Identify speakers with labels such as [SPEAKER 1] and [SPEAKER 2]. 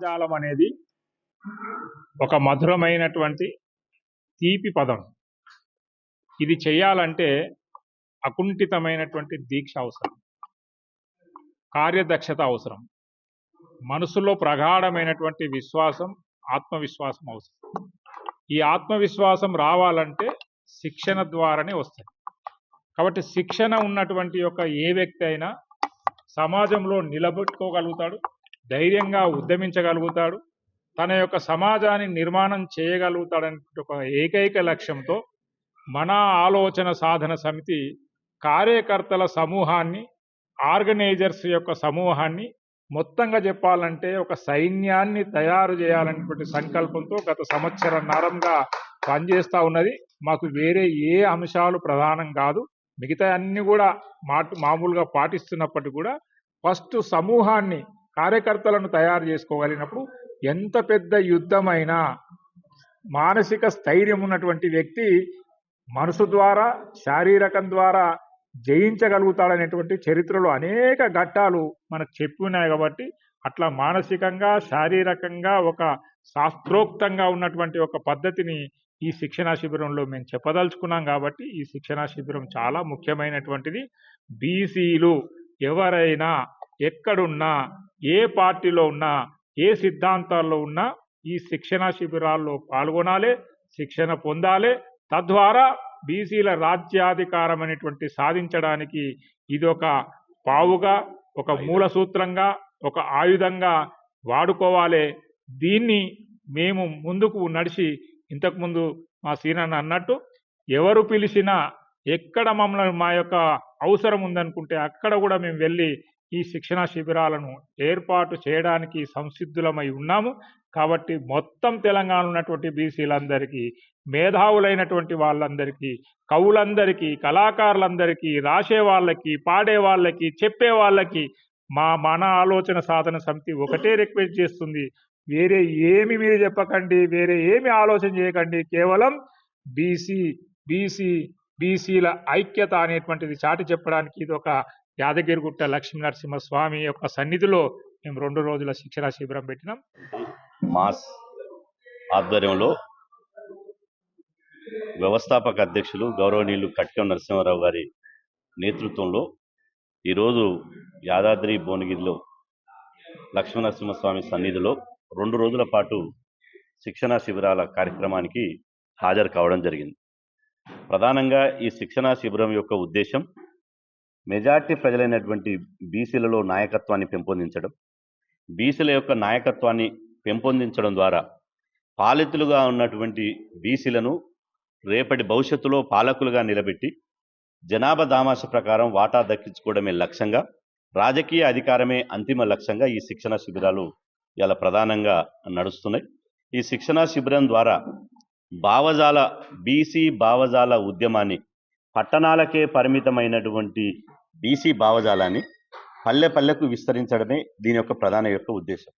[SPEAKER 1] జాలం అనేది ఒక మధురమైనటువంటి తీపి పదం. ఇది చేయాలంటే అకుంఠితమైనటువంటి దీక్ష అవసరం. కార్యదక్షత అవసరం. మనసులో ప్రగాఢమైనటువంటి విశ్వాసం ఆత్మవిశ్వాసం అవసరం. ఈ ఆత్మవిశ్వాసం రావాలంటే శిక్షణ ద్వారానే వస్తుంది. కాబట్టి శిక్షణ ఉన్నటువంటి యొక్క ఏ వ్యక్తి అయినా సమాజంలో నిలబెట్టుకోగలుగుతాడు ధైర్యంగా ఉద్యమించగలుగుతాడు తన యొక్క సమాజాన్ని నిర్మాణం చేయగలుగుతాడనే ఒక ఏకైక లక్ష్యంతో మన ఆలోచన సాధన సమితి కార్యకర్తల సమూహాన్ని ఆర్గనైజర్స్ యొక్క సమూహాన్ని మొత్తంగా చెప్పాలంటే ఒక సైన్యాన్ని తయారు చేయాలనేటువంటి సంకల్పంతో గత సంవత్సరం నరంగా పనిచేస్తూ ఉన్నది. మాకు వేరే ఏ అంశాలు ప్రధానం కాదు. మిగతా అన్ని కూడా మాటు మామూలుగా పాటిస్తున్నప్పటికీ కూడా ఫస్ట్ సమూహాన్ని కార్యకర్తలను తయారు చేసుకోగలిగినప్పుడు ఎంత పెద్ద యుద్ధమైనా మానసిక స్థైర్యం ఉన్నటువంటి వ్యక్తి మనసు ద్వారా శారీరకం ద్వారా జయించగలుగుతాడనేటువంటి చరిత్రలో అనేక ఘట్టాలు మనకు చెప్పి ఉన్నాయి కాబట్టి అట్లా మానసికంగా శారీరకంగా ఒక శాస్త్రోక్తంగా ఉన్నటువంటి ఒక పద్ధతిని ఈ శిక్షణా శిబిరంలో మేము చెప్పదలుచుకున్నాం కాబట్టి ఈ శిక్షణా శిబిరం చాలా ముఖ్యమైనటువంటిది. బీసీలు ఎవరైనా ఎక్కడున్నా ఏ పార్టీలో ఉన్నా ఏ సిద్ధాంతాల్లో ఉన్నా ఈ శిక్షణా శిబిరాల్లో పాల్గొనాలి శిక్షణ పొందాలి. తద్వారా బీసీల రాజ్యాధికారం అనేటువంటి సాధించడానికి ఇది ఒక పావుగా ఒక మూల సూత్రంగా ఒక ఆయుధంగా వాడుకోవాలి. దీన్ని మేము ముందుకు నడిచి ఇంతకుముందు మా సీనన్న అన్నట్టు ఎవరు పిలిచినా ఎక్కడ మమ్మల్ని మా యొక్క అవసరం ఉందనుకుంటే అక్కడ కూడా మేము వెళ్ళి ఈ శిక్షణా శిబిరాలను ఏర్పాటు చేయడానికి సంసిద్ధులమై ఉన్నాము. కాబట్టి మొత్తం తెలంగాణ ఉన్నటువంటి బీసీలందరికీ మేధావులైనటువంటి వాళ్ళందరికీ కవులందరికీ కళాకారులందరికీ రాసే వాళ్ళకి పాడే వాళ్ళకి చెప్పే వాళ్ళకి మా మన ఆలోచన సాధన సమితి ఒకటే రిక్వెస్ట్ చేస్తుంది. వేరే ఏమి మీరు చెప్పకండి వేరే ఏమి ఆలోచన చేయకండి. కేవలం బీసీ బీసీ బీసీల ఐక్యత అనేటువంటిది చాటి చెప్పడానికి ఇది ఒక యాదగిరిగుట్ట లక్ష్మీ నరసింహస్వామి యొక్క సన్నిధిలో మేము రెండు రోజుల శిక్షణ శిబిరం పెట్టినాం.
[SPEAKER 2] మాస్ ఆధ్వర్యంలో వ్యవస్థాపక అధ్యక్షులు గౌరవనీయులు కట్కం నరసింహారావు గారి నేతృత్వంలో ఈరోజు యాదాద్రి భువనగిరిలో లక్ష్మీ నరసింహస్వామి సన్నిధిలో రెండు రోజుల పాటు శిక్షణా శిబిరాల కార్యక్రమానికి హాజరు కావడం జరిగింది. ప్రధానంగా ఈ శిక్షణా శిబిరం యొక్క ఉద్దేశం మెజార్టీ ప్రజలైనటువంటి బీసీలలో నాయకత్వాన్ని పెంపొందించడం. బీసీల యొక్క నాయకత్వాన్ని పెంపొందించడం ద్వారా పాలితులుగా ఉన్నటువంటి బీసీలను రేపటి భవిష్యత్తులో పాలకులుగా నిలబెట్టి జనాభా దామాష ప్రకారం వాటా దక్కించుకోవడమే లక్ష్యంగా రాజకీయ అధికారమే అంతిమ లక్ష్యంగా ఈ శిక్షణ శిబిరాలు ఇలా ప్రధానంగా నడుస్తున్నాయి ఈ శిక్షణా శిబిరం ద్వారా భావజాల బీసీ భావజాల ఉద్యమాన్ని పట్టణాలకే పరిమితమైనటువంటి బీసీ భావజాలాన్ని పల్లె పల్లెకు విస్తరించడమే దీని యొక్క ప్రధాన యొక్క ఉద్దేశం.